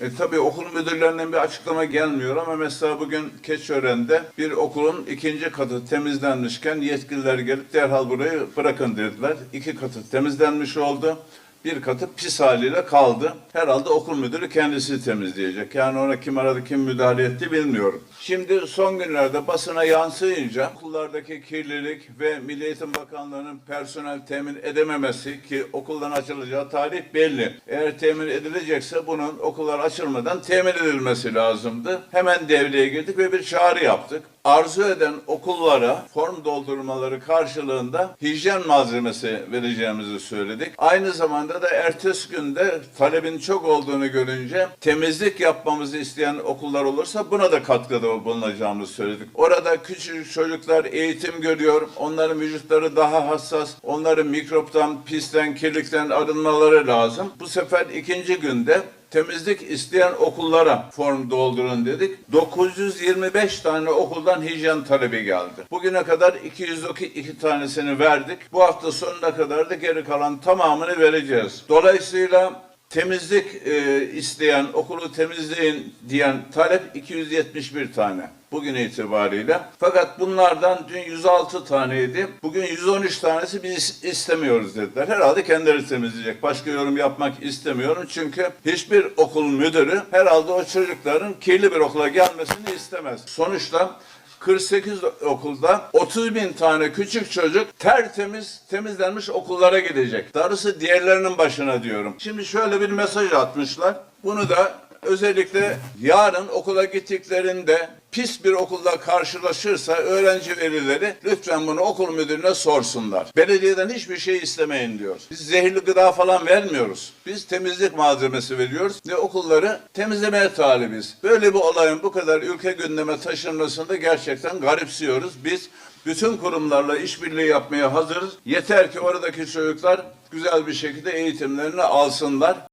E tabii okul müdürlerinden bir açıklama gelmiyor ama mesela bugün Keçiören'de bir okulun ikinci katı temizlenmişken yetkililer gelip derhal burayı bırakın dediler. İki katı temizlenmiş oldu. Bir katı pis haliyle kaldı. Herhalde okul müdürü kendisi temizleyecek. Yani ona kim aradı kim müdahale etti bilmiyorum. Şimdi son günlerde basına yansıyınca okullardaki kirlilik ve Milli Eğitim Bakanlığı'nın personel temin edememesi ki okuldan açılacağı tarih belli. Eğer temin edilecekse bunun okullar açılmadan temin edilmesi lazımdı. Hemen devreye girdik ve bir çağrı yaptık. Arzu eden okullara form doldurmaları karşılığında hijyen malzemesi vereceğimizi söyledik. Aynı zamanda da ertesi günde talebin çok olduğunu görünce temizlik yapmamızı isteyen okullar olursa buna da katkıda bulunacağımızı söyledik. Orada küçük çocuklar eğitim görüyor. Onların vücutları daha hassas. Onların mikroptan, pisten, kirlikten arınmaları lazım. Bu sefer ikinci günde temizlik isteyen okullara form doldurun dedik. 925 tane okuldan hijyen talebi geldi. Bugüne kadar 202 tanesini verdik. Bu hafta sonuna kadar da geri kalan tamamını vereceğiz. Dolayısıyla temizlik e, isteyen, okulu temizleyin diyen talep 271 tane bugün itibariyle. Fakat bunlardan dün 106 taneydi. Bugün 113 tanesi biz istemiyoruz dediler. Herhalde kendileri temizleyecek. Başka yorum yapmak istemiyorum. Çünkü hiçbir okul müdürü herhalde o çocukların kirli bir okula gelmesini istemez. Sonuçta 48 okulda 30 bin tane küçük çocuk tertemiz temizlenmiş okullara gidecek. Darısı diğerlerinin başına diyorum. Şimdi şöyle bir mesaj atmışlar. Bunu da özellikle yarın okula gittiklerinde pis bir okulla karşılaşırsa öğrenci velileri lütfen bunu okul müdürüne sorsunlar. Belediyeden hiçbir şey istemeyin diyor. Biz zehirli gıda falan vermiyoruz. Biz temizlik malzemesi veriyoruz ve okulları temizlemeye talibiz. Böyle bir olayın bu kadar ülke gündeme taşınmasını gerçekten garipsiyoruz. Biz bütün kurumlarla işbirliği yapmaya hazırız. Yeter ki oradaki çocuklar güzel bir şekilde eğitimlerini alsınlar.